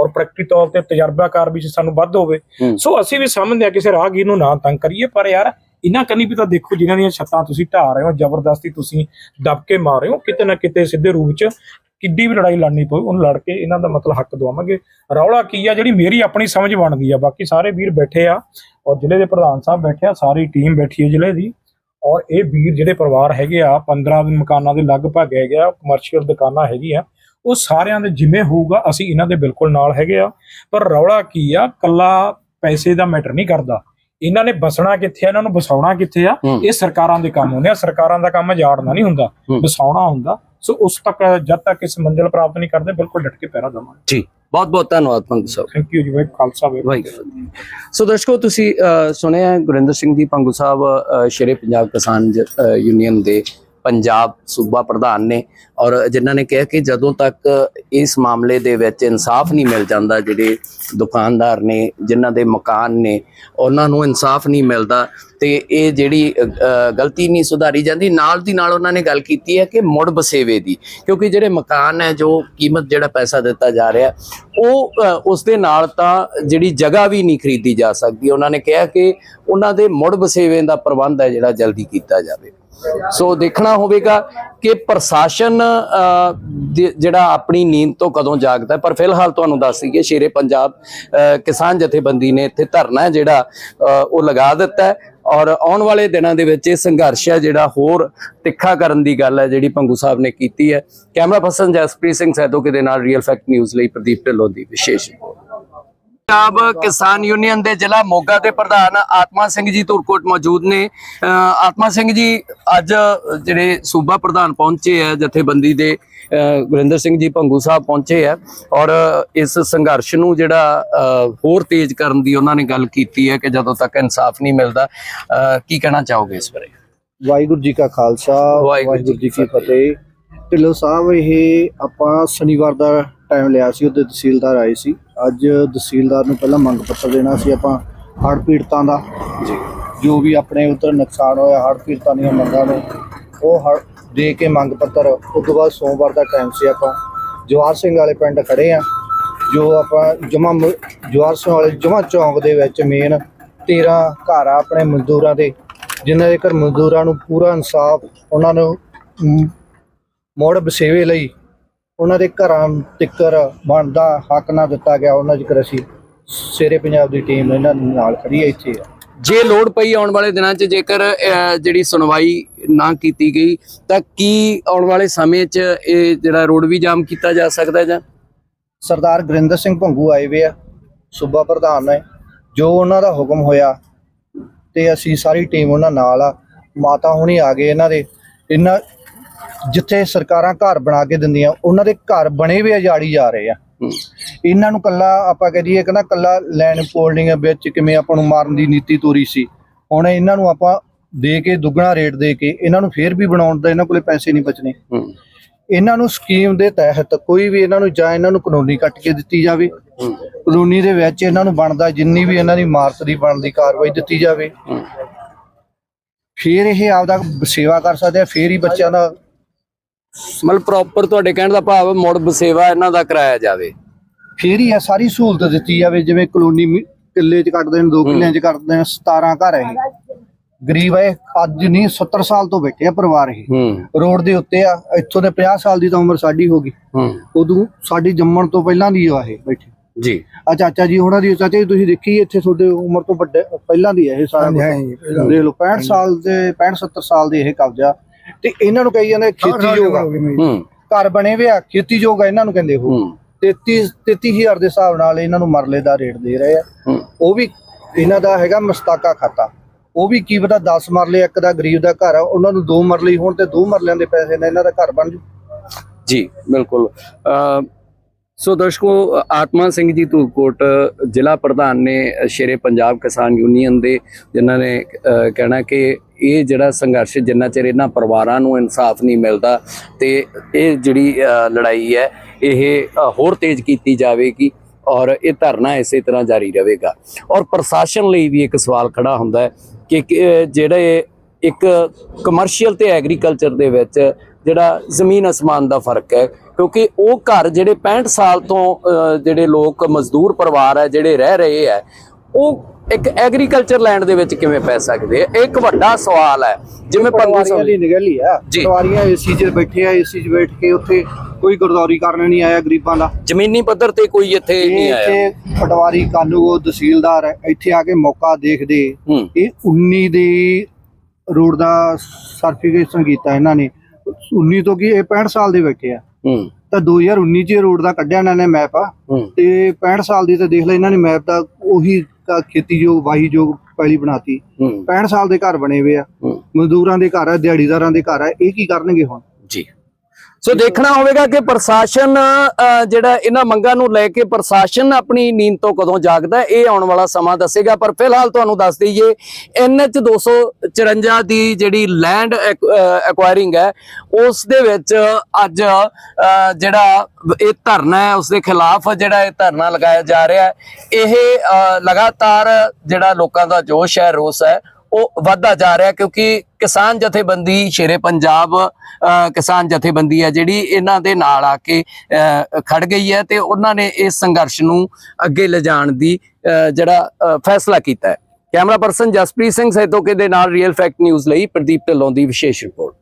S2: ਔਰ ਪ੍ਰੈਕਟਿਕਲ ਤੌਰ ਤੇ ਤਜਰਬਾਕਾਰ ਵੀ ਸਾਨੂੰ ਵੱਧ ਹੋਵੇ। ਸੋ ਅਸੀਂ ਵੀ ਸਮਝਦੇ ਆ ਕਿਸੇ ਰਾਹਗੀਰ ਨੂੰ ਨਾ ਤੰਗ ਕਰੀਏ ਪਰ ਯਾਰ ਇਹਨਾਂ ਕੰਨੀ ਵੀ ਤਾਂ ਦੇਖੋ ਜਿਨ੍ਹਾਂ ਦੀਆਂ ਛੱਤਾਂ ਤੁਸੀਂ ਢਾਹ ਰਹੇ ਹੋ ਜ਼ਬਰਦਸਤੀ ਤੁਸੀਂ ਦਬ ਕੇ ਮਾਰ ਰਹੇ ਹੋ ਕਿਤੇ ਨਾ ਕਿਤੇ ਸਿੱਧੇ ਰੂਪ 'ਚ ਕਿੱਡੀ ਵੀ ਲੜਾਈ ਲੜਨੀ ਪਊ ਉਹਨੂੰ ਲੜ ਕੇ ਇਹਨਾਂ ਦਾ ਮਤਲਬ ਹੱਕ ਦਵਾਵਾਂਗੇ। ਰੌਲਾ ਕੀ ਆ ਜਿਹੜੀ ਮੇਰੀ ਆਪਣੀ ਸਮਝ ਬਣਦੀ ਆ ਬਾਕੀ ਸਾਰੇ ਵੀਰ ਬੈਠੇ ਆ ਔਰ ਜ਼ਿਲ੍ਹੇ ਦੇ ਪ੍ਰਧਾਨ ਸਾਹਿਬ ਬੈਠੇ ਆ ਸਾਰੀ ਟੀਮ ਬੈਠੀ ਹੈ ਜ਼ਿਲ੍ਹੇ ਦੀ। ਔਰ ਇਹ ਵੀਰ ਜਿਹੜੇ ਪਰਿਵਾਰ ਹੈਗੇ ਆ 15 ਮਕਾਨਾਂ ਦੇ ਲਗਭਗ ਹੈਗੇ ਆ ਕਮਰਸ਼ੀਅਲ ਦੁਕਾਨਾਂ ਹੈਗੀਆਂ ਉਹ ਸਾਰਿਆਂ ਦੇ ਜਿਵੇਂ ਹੋਊਗਾ ਅਸੀਂ ਇਹਨਾਂ ਦੇ ਬਿਲਕੁਲ ਨਾਲ ਹੈਗੇ ਆ। ਪਰ ਰੌਲਾ ਕੀ ਆ ਕੱਲਾ ਪੈਸੇ ਦਾ ਮੈਟਰ ਨਹੀਂ ਕਰਦਾ। ਇਹਨਾਂ ਨੇ ਬਸਣਾ ਕਿੱਥੇ ਆ ਇਹਨਾਂ ਨੂੰ ਬਸਾਉਣਾ ਕਿੱਥੇ ਆ। ਇਹ ਸਰਕਾਰਾਂ ਦੇ ਕੰਮ ਹੁੰਦੇ ਆ ਸਰਕਾਰਾਂ ਦਾ ਕੰਮ ਜਾੜਨਾ ਨਹੀਂ ਹੁੰਦਾ। ਬਸਾਉਣਾ ਹੁੰਦਾ। ਸੋ ਉਸ ਤੱਕ ਜਦ ਤੱਕ ਇਸ ਮੰਜ਼ਿਲ ਪ੍ਰਾਪਤ ਨਹੀਂ ਕਰਦੇ ਬਿਲਕੁਲ ਡਟ ਕੇ ਪੈਰਾ ਦਵਾਂਗੇ
S1: ਜੀ। ਬਹੁਤ ਬਹੁਤ ਧੰਨਵਾਦ ਪੰਗ ਸਾਹਿਬ।
S2: ਥੈਂਕ ਯੂ ਜੀ ਵਾਹਿਗੁਰੂ ਖਾਲਸਾ ਵਾਹਿਗੁਰੂ
S1: ਸੋ ਦਰਸ਼ਕੋ ਤੁਸੀਂ ਸੁਣਿਆ ਗੁਰਿੰਦਰ ਸਿੰਘ ਜੀ ਪੰਗੂ ਸਾਹਿਬ ਸ਼ੇਰੇ ਪੰਜਾਬ ਕਿਸਾਨ ਯੂਨੀਅਨ ਦੇ ਪੰਜਾਬ ਸੂਬਾ ਪ੍ਰਧਾਨ ਨੇ ਔਰ ਜਿਨ੍ਹਾਂ ਨੇ ਕਿਹਾ ਕਿ ਜਦੋਂ ਤੱਕ ਇਸ ਮਾਮਲੇ ਦੇ ਵਿੱਚ ਇਨਸਾਫ ਨਹੀਂ ਮਿਲ ਜਾਂਦਾ ਜਿਹੜੇ ਦੁਕਾਨਦਾਰ ਨੇ ਜਿਨ੍ਹਾਂ ਦੇ ਮਕਾਨ ਨੇ ਉਹਨਾਂ ਨੂੰ ਇਨਸਾਫ ਨਹੀਂ ਮਿਲਦਾ ਤੇ ਇਹ ਜਿਹੜੀ ਗਲਤੀ ਨਹੀਂ ਸੁਧਾਰੀ ਜਾਂਦੀ ਨਾਲ ਦੀ ਨਾਲ ਉਹਨਾਂ ਨੇ ਗੱਲ ਕੀਤੀ ਹੈ ਕਿ ਮੁੜ ਬਸੇਵੇ ਦੀ ਕਿਉਂਕਿ ਜਿਹੜੇ ਮਕਾਨ ਹੈ ਜੋ ਕੀਮਤ ਜਿਹੜਾ ਪੈਸਾ ਦਿੱਤਾ ਜਾ ਰਿਹਾ ਉਹ ਅ, ਉਸ ਦੇ ਨਾਲ ਤਾਂ ਜਿਹੜੀ ਜਗ੍ਹਾ ਵੀ ਨਹੀਂ ਖਰੀਦੀ ਜਾ ਸਕਦੀ। ਉਹਨਾਂ ਨੇ ਕਿਹਾ ਕਿ ਉਹਨਾਂ ਦੇ ਮੁੜ ਬਸੇਵੇ ਦਾ ਪ੍ਰਬੰਧ ਹੈ ਜਿਹੜਾ ਜਲਦੀ ਕੀਤਾ ਜਾਵੇ। ਸੋ ਦੇਖਣਾ ਹੋਵੇਗਾ ਕਿ ਪ੍ਰਸ਼ਾਸਨ ਜਿਹੜਾ ਆਪਣੀ ਨੀਂਦ ਤੋਂ ਕਦੋਂ ਜਾਗਦਾ ਪਰ ਫਿਲਹਾਲ ਤੁਹਾਨੂੰ ਦੱਸ ਦਈਏ ਸ਼ੇਰੇ ਪੰਜਾਬ ਅ, ਕਿਸਾਨ ਜਥੇਬੰਦੀ ਨੇ ਇੱਥੇ ਧਰਨਾ ਜਿਹੜਾ ਅ, ਉਹ ਲਗਾ ਦਿੱਤਾ ਔਰ ਆਉਣ ਵਾਲੇ ਦਿਨਾਂ ਦੇ ਵਿੱਚ ਇਹ ਸੰਘਰਸ਼ ਹੈ ਜਿਹੜਾ ਹੋਰ ਤਿੱਖਾ ਕਰਨ ਦੀ ਗੱਲ ਹੈ ਜਿਹੜੀ ਪੰਗੂ ਸਾਹਿਬ ਨੇ ਕੀਤੀ ਹੈ। ਕੈਮਰਾ ਪਰਸਨ ਜਸਪ੍ਰੀਤ ਸਿੰਘ ਸੈਦੋਕੇ ਦੇ ਨਾਲ ਰੀਅਲ ਫੈਕਟ ਨਿਊਜ਼ ਲਈ ਪ੍ਰਦੀਪ ਢਿੱਲੋਂ ਦੀ ਵਿਸ਼ੇਸ਼ ਰਿਪੋਰਟ। ਪੰਜਾਬ ਕਿਸਾਨ ਯੂਨੀਅਨ ਦੇ ਜ਼ਿਲ੍ਹਾ ਮੋਗਾ ਦੇ ਪ੍ਰਧਾਨ ਆਤਮਾ ਸਿੰਘ ਜੀ ਧੁਰਕੋਟ ਮੌਜੂਦ ਨੇ। ਆਤਮਾ ਸਿੰਘ ਜੀ ਅੱਜ ਜਿਹੜੇ ਸੂਬਾ ਪ੍ਰਧਾਨ ਪਹੁੰਚੇ ਆ ਜਥੇਬੰਦੀ ਦੇ ਗੁਰਿੰਦਰ ਸਿੰਘ ਜੀ ਭੰਗੂ ਸਾਹਿਬ ਪਹੁੰਚੇ ਆ ਔਰ ਇਸ ਸੰਘਰਸ਼ ਨੂੰ ਜਿਹੜਾ ਹੋਰ ਤੇਜ਼ ਕਰਨ ਦੀ ਉਹਨਾਂ ਨੇ ਗੱਲ ਕੀਤੀ ਹੈ ਕਿ ਜਦੋਂ ਤੱਕ ਇਨਸਾਫ ਨਹੀਂ ਮਿਲਦਾ ਕੀ ਕਹਿਣਾ ਚਾਹੋਗੇ ਇਸ ਬਾਰੇ?
S3: ਵਾਹਿਗੁਰੂ ਜੀ ਕਾ ਖਾਲਸਾ
S1: ਵਾਹਿਗੁਰੂ ਜੀ ਕੀ
S3: ਫਤਿਹ। ਢਿੱਲੋਂ ਸਾਹਿਬ ਇਹ ਆਪਾਂ ਸ਼ਨੀਵਾਰ ਦਾ ਟਾਈਮ ਲਿਆ ਸੀ ਉਹਦੇ ਤਹਿਸੀਲਦਾਰ ਆਏ ਸੀ। ਅੱਜ ਤਹਿਸੀਲਦਾਰ ਨੂੰ ਪਹਿਲਾਂ ਮੰਗ ਪੱਤਰ ਦੇਣਾ ਸੀ ਆਪਾਂ ਹੜ੍ਹ ਪੀੜਤਾਂ ਦਾ।
S1: ਜੀ।
S3: ਜੋ ਵੀ ਆਪਣੇ ਉੱਧਰ ਨੁਕਸਾਨ ਹੋਇਆ ਹੜ੍ਹ ਪੀੜਤਾਂ ਦੀਆਂ ਮੰਗਾਂ ਨੂੰ ਉਹ ਦੇ ਕੇ ਮੰਗ ਪੱਤਰ ਉਸ ਤੋਂ ਬਾਅਦ ਸੋਮਵਾਰ ਦਾ ਟਾਈਮ ਸੀ ਆਪਾਂ। ਜਵਾਰ ਸਿੰਘ ਵਾਲੇ ਪਿੰਡ ਖੜੇ ਆ। ਜੋ ਆਪਾਂ ਜਮਾ ਜਵਾਰ ਸਿੰਘ ਵਾਲੇ ਜਮਾ ਚੌਂਕ ਦੇ ਵਿੱਚ ਮੇਨ 13 ਘਰ ਆ ਆਪਣੇ ਮਜ਼ਦੂਰਾਂ ਦੇ। ਜਿਨ੍ਹਾਂ ਦੇ ਘਰ ਮਜ਼ਦੂਰਾਂ ਨੂੰ ਪੂਰਾ ਇਨਸਾਫ ਉਹਨਾਂ ਨੂੰ ਮੁੜ ਬਸੇਵੇ ਲਈ ਉਹਨਾਂ ਦੇ ਘਰਾਂ ਤਿੱਕਰ ਬਣਦਾ ਹੱਕ ਨਾ ਦਿੱਤਾ ਗਿਆ ਉਹਨਾਂ ਜ਼ਿਕਰ ਅਸੀਂ ਸ਼ੇਰੇ ਪੰਜਾਬ ਦੀ ਟੀਮ ਇਹਨਾਂ ਨਾਲ ਖੜੀ ਹੈ ਇੱਥੇ
S1: ਜੇ ਲੋੜ ਪਈ ਆਉਣ ਵਾਲੇ ਦਿਨਾਂ 'ਚ ਜੇਕਰ ਜਿਹੜੀ ਸੁਣਵਾਈ ਨਾ ਕੀਤੀ ਗਈ ਤਾਂ ਕੀ ਆਉਣ ਵਾਲੇ ਸਮੇਂ 'ਚ ਇਹ ਜਿਹੜਾ ਰੋਡ ਵੀ ਜਾਮ ਕੀਤਾ ਜਾ ਸਕਦਾ ਜਾਂ?
S3: ਸਰਦਾਰ ਗੁਰਿੰਦਰ ਸਿੰਘ ਭੰਗੂ ਆਏ ਵੇ ਆ ਸੂਬਾ ਪ੍ਰਧਾਨ ਨੇ ਜੋ ਉਹਨਾਂ ਦਾ ਹੁਕਮ ਹੋਇਆ ਤੇ ਅਸੀਂ ਸਾਰੀ ਟੀਮ ਉਹਨਾਂ ਨਾਲ ਆ ਮਾਤਾ ਹੁਣੀ ਆ ਗਏ ਇਹਨਾਂ ਦੇ ਇਹਨਾਂ ਜਿੱਥੇ ਸਰਕਾਰਾਂ ਘਰ ਬਣਾ ਕੇ ਦਿੰਦੀਆਂ ਉਹਨਾਂ ਦੇ ਘਰ ਬਣੇ ਵੀ ਉਜਾੜੀ ਜਾ ਰਹੇ ਆ। ਇਹਨਾਂ ਨੂੰ ਕੱਲਾ ਆਪਾਂ ਕਹੀਏ ਕਿ ਨਾ ਕੱਲਾ ਲੈਂਡ ਪੋਲਡਿੰਗ ਵਿੱਚ ਕਿਵੇਂ ਆਪਾਂ ਨੂੰ ਮਾਰਨ ਦੀ ਨੀਤੀ ਤੋਰੀ ਸੀ ਹੁਣ ਇਹਨਾਂ ਨੂੰ ਆਪਾਂ ਦੇ ਕੇ ਦੁੱਗਣਾ ਰੇਟ ਦੇ ਕੇ ਇਹਨਾਂ ਨੂੰ ਫੇਰ ਵੀ ਬਣਾਉਣ ਦਾ ਇਹਨਾਂ ਕੋਲੇ ਪੈਸੇ ਨਹੀਂ ਬਚਣੇ।
S1: ਹੂੰ,
S3: ਇਹਨਾਂ ਨੂੰ ਸਕੀਮ ਦੇ ਤਹਿਤ ਕੋਈ ਵੀ ਇਹਨਾਂ ਨੂੰ ਜਾਂ ਇਹਨਾਂ ਨੂੰ ਕਾਨੂੰਨੀ ਕੱਟ ਕੇ ਦਿੱਤੀ ਜਾਵੇ। ਕਾਨੂੰਨੀ ਦੇ ਵਿੱਚ ਇਹਨਾਂ ਨੂੰ ਬਣਦਾ ਜਿੰਨੀ ਵੀ ਇਹਨਾਂ ਦੀ ਮਾਰਤ ਦੀ ਬਣਦੀ ਕਾਰਵਾਈ ਦਿੱਤੀ ਜਾਵੇ। ਫਿਰ ਇਹ ਆਪਦਾ ਸੇਵਾ ਕਰ ਸਕਦੇ ਆ ਫਿਰ ਹੀ ਬੱਚਿਆਂ ਦਾ
S1: ਮਤਲਬ ਪ੍ਰੋਪਰ ਤੁਹਾਡੇ ਕਹਿਣ ਦਾ ਭਾਵ ਮੁੜ ਬਸੇਵਾ ਇਹਨਾਂ ਦਾ ਕਰਾਇਆ ਜਾਵੇ।
S3: ਫਿਰ ਹੀ ਆ ਸਾਰੀ ਸਹੂਲਤ ਦਿੱਤੀ ਜਾਵੇ ਜਿਵੇਂ ਕਲੋਨੀ ਮਿ- ਕਿੱਲੇ ਚ ਕੱਟਦੇ ਨੇ ਦੋ ਕਿੱਲਿਆਂ ਚ ਕੱਟਦੇ ਨੇ 17 ਘਰ ਹੈ ਇਹ। ਗਰੀਬ ਹੈ ਅੱਜ ਨਹੀਂ 70 ਸਾਲ ਤੋਂ ਬੈਠੇ ਆ ਪਰਿਵਾਰ ਇਹ।
S1: ਹੂੰ।
S3: ਰੋਡ ਦੇ ਉੱਤੇ ਆ ਇੱਥੋਂ ਦੇ 50 ਸਾਲ ਦੀ ਤਾਂ ਉਮਰ ਸਾਡੀ ਹੋ ਗਈ।
S1: ਹੂੰ।
S3: ਉਦੋਂ ਸਾਡੀ ਜੰਮਣ ਤੋਂ ਪਹਿਲਾਂ ਦੀ ਆ ਇਹ ਬੈਠੇ।
S1: ਜੀ।
S3: ਆ ਚਾਚਾ ਜੀ ਉਹਨਾਂ ਦੀ ਚਾਚਾ ਜੀ ਤੁਸੀਂ ਦੇਖੀ ਇੱਥੇ ਤੁਹਾਡੇ ਉਮਰ ਤੋਂ ਵੱਡੇ ਪਹਿਲਾਂ ਦੀ ਹੈ ਇਹ ਸਾਰਾ ਕੁਛ। ਦੇਖ ਲਓ 65 ਸਾਲ ਦੇ 65 70 ਸਾਲ ਦੇ ਇਹ ਕਬਜ਼ਾ। ਤੇ ਇਹਨਾਂ ਨੂੰ ਕਹੀ ਜਾਂਦੇ ਖੇਤੀਯੋਗ ਆ।
S1: ਹੂੰ।
S3: ਘਰ ਬਣੇ ਵੇ ਆ ਖੇਤੀਯੋਗ ਆ ਇਹਨਾਂ ਨੂੰ ਕਹਿੰਦੇ ਉਹ।
S1: ਹੂੰ।
S3: 33 33000 ਦੇ ਹਿਸਾਬ ਨਾਲ ਇਹਨਾਂ ਨੂੰ ਮਰਲੇ ਦਾ ਰੇਟ ਦੇ ਰਹੇ ਆ। ਉਹ ਵੀ ਇਹਨਾਂ ਦਾ ਹੈਗਾ ਮਸਤਾਕਾ ਖਾਤਾ। ਉਹ ਵੀ ਕੀ ਪਤਾ 10 ਮਰਲੇ ਇੱਕ ਦਾ ਗਰੀਬ ਦਾ ਘਰ ਆ ਉਹਨਾਂ ਨੂੰ ਦੋ ਮਰਲੇ ਹੋਣ ਤੇ ਦੋ ਮਰਲਿਆਂ ਦੇ ਪੈਸੇ ਨਾਲ ਇਹਨਾਂ ਦਾ ਘਰ ਬਣ ਜੂ।
S1: ਜੀ ਬਿਲਕੁਲ। ਅ, ਸੋ ਦਰਸ਼ਕੋ ਆਤਮਾ ਸਿੰਘ ਜੀ ਧੂਰਕੋਟ ਜ਼ਿਲ੍ਹਾ ਪ੍ਰਧਾਨ ਨੇ ਸ਼ੇਰੇ ਪੰਜਾਬ ਕਿਸਾਨ ਯੂਨੀਅਨ ਦੇ, ਜਿਨ੍ਹਾਂ ਨੇ ਕਹਿਣਾ ਕਿ ਇਹ ਜਿਹੜਾ ਸੰਘਰਸ਼ ਜਿੰਨਾ ਚਿਰ ਇਹਨਾਂ ਪਰਿਵਾਰਾਂ ਨੂੰ ਇਨਸਾਫ ਨਹੀਂ ਮਿਲਦਾ ਤੇ ਇਹ ਜਿਹੜੀ ਲੜਾਈ ਹੈ, ਇਹ ਹੋਰ ਤੇਜ਼ ਕੀਤੀ ਜਾਵੇਗੀ ਔਰ ਇਹ ਧਰਨਾ ਇਸੇ ਤਰ੍ਹਾਂ ਜਾਰੀ ਰਹੇਗਾ। ਔਰ ਪ੍ਰਸ਼ਾਸਨ ਲਈ ਵੀ ਇੱਕ ਸਵਾਲ ਖੜਾ ਹੁੰਦਾ ਹੈ ਕਿ ਕਿ ਜਿਹੜੇ ਇੱਕ ਕਮਰਸ਼ੀਅਲ ਤੇ ਐਗਰੀਕਲਚਰ ਦੇ ਵਿੱਚ ਜਿਹੜਾ ਜ਼ਮੀਨ ਅਸਮਾਨ ਦਾ ਫ਼ਰਕ ਹੈ ਕਿਉਂਕਿ ਉਹ ਘਰ ਜਿਹੜੇ 65 ਸਾਲ ਤੋਂ ਜਿਹੜੇ ਲੋਕ ਮਜ਼ਦੂਰ ਪਰਿਵਾਰ ਹੈ ਜਿਹੜੇ ਰਹਿ ਰਹੇ ਹੈ ਉਹ ਇੱਕ ਐਗਰੀਕਲਚਰ ਲੈਂਡ ਦੇ ਵਿੱਚ ਕਿਵੇਂ ਪੈ ਸਕਦੇ ਆ ਇੱਕ ਵੱਡਾ ਸਵਾਲ ਹੈ ਜਿਵੇਂ ਸਾਹਿਬ
S3: ਦੀ ਨਿਗਲੀ ਆ
S1: ਜੀ।
S3: ਪਟਵਾਰੀਆਂ ਏਸੀ 'ਚ ਬੈਠੇ ਆ ਏਸੀ 'ਚ ਬੈਠ ਕੇ ਉੱਥੇ ਕੋਈ ਗਰਦੌਰੀ ਕਰਨ ਨਹੀਂ ਆਇਆ ਗਰੀਬਾਂ ਦਾ।
S1: ਜ਼ਮੀਨੀ ਪੱਧਰ ਤੇ ਕੋਈ ਇੱਥੇ ਨਹੀਂ ਆਇਆ।
S3: ਇੱਥੇ ਪਟਵਾਰੀ ਕਾਨੂੰਗੋ ਤਹਿਸੀਲਦਾਰ ਹੈ, ਇੱਥੇ ਆ ਕੇ ਮੌਕਾ ਦੇਖਦੇ। ਇਹ 19 ਦੀ ਰੋਡ ਦਾ ਸਰਟੀਫਿਕੇਸ਼ਨ ਕੀਤਾ ਇਹਨਾਂ ਨੇ। 19 ਤੋਂ ਕੀ ਇਹ 65 ਸਾਲ ਦੇ ਬੈਠੇ ਆ। ਤਾਂ 2019 ਚ ਰੋਡ ਦਾ ਕੱਢਿਆ ਇਹਨਾਂ ਨੇ ਮੈਪ ਆ ਤੇ 65 ਸਾਲ ਦੀ ਤੇ ਦੇਖ ਲੈ ਇਹਨਾਂ ਨੇ ਮੈਪ ਦਾ ਉਹੀ ਖੇਤੀਯੋਗ ਵਾਹੀਯੋਗ ਪਹਿਲੀ ਬਣਾਤੀ।
S1: ਹੂੰ।
S3: 65 ਸਾਲ ਦੇ ਘਰ ਬਣੇ ਹੋਏ ਆ। ਮਜ਼ਦੂਰਾਂ ਦੇ ਘਰ ਆ ਦਿਹਾੜੀਦਾਰਾਂ ਦੇ ਘਰ ਆ ਇਹ ਕੀ ਕਰਨਗੇ ਹੁਣ?
S1: ਸੋ ਦੇਖਣਾ ਹੋਵੇਗਾ ਕਿ ਪ੍ਰਸ਼ਾਸਨ ਜਿਹੜਾ ਇਹਨਾਂ ਮੰਗਾਂ ਨੂੰ ਲੈ ਕੇ ਪ੍ਰਸ਼ਾਸਨ ਆਪਣੀ ਨੀਂਦ ਤੋਂ ਕਦੋਂ ਜਾਗਦਾ ਇਹ ਆਉਣ ਵਾਲਾ ਸਮਾਂ ਦੱਸੇਗਾ ਪਰ ਫਿਲਹਾਲ ਤੁਹਾਨੂੰ ਦੱਸ ਦਈਏ ਐਨਐਚ 254 ਦੀ ਜਿਹੜੀ ਲੈਂਡ ਐਕਵਾਇਰਿੰਗ ਹੈ ਉਸ ਦੇ ਵਿੱਚ ਅੱਜ ਅ, ਜਿਹੜਾ ਇਹ ਧਰਨਾ ਹੈ ਉਸ ਦੇ ਖਿਲਾਫ ਜਿਹੜਾ ਇਹ ਧਰਨਾ ਲਗਾਇਆ ਜਾ ਰਿਹਾ ਹੈ ਇਹ ਲਗਾਤਾਰ ਜਿਹੜਾ ਲੋਕਾਂ ਦਾ ਜੋਸ਼ ਹੈ ਰੋਸ ਹੈ ਉਹ ਵਧਦਾ ਜਾ ਰਿਹਾ ਕਿਉਂਕਿ ਕਿਸਾਨ ਜਥੇਬੰਦੀ ਸ਼ੇਰੇ ਪੰਜਾਬ ਅ, ਕਿਸਾਨ ਜਥੇਬੰਦੀ ਹੈ ਜਿਹੜੀ ਇਹਨਾਂ ਦੇ ਨਾਲ ਆ ਕੇ ਅ, ਖੜ ਗਈ ਹੈ ਤੇ ਉਹਨਾਂ ਨੇ ਇਸ ਸੰਘਰਸ਼ ਨੂੰ ਅੱਗੇ ਲਿਜਾਣ ਦੀ ਅ, ਜਿਹੜਾ ਅ, ਫੈਸਲਾ ਕੀਤਾ ਹੈ। ਕੈਮਰਾ ਪਰਸਨ ਜਸਪ੍ਰੀਤ ਸਿੰਘ ਸੈਦੋਕੇ ਦੇ ਨਾਲ ਰੀਅਲ ਫੈਕਟ ਨਿਊਜ਼ ਲਈ ਪ੍ਰਦੀਪ ਢਿੱਲੋਂ ਦੀ ਵਿਸ਼ੇਸ਼ ਰਿਪੋਰਟ।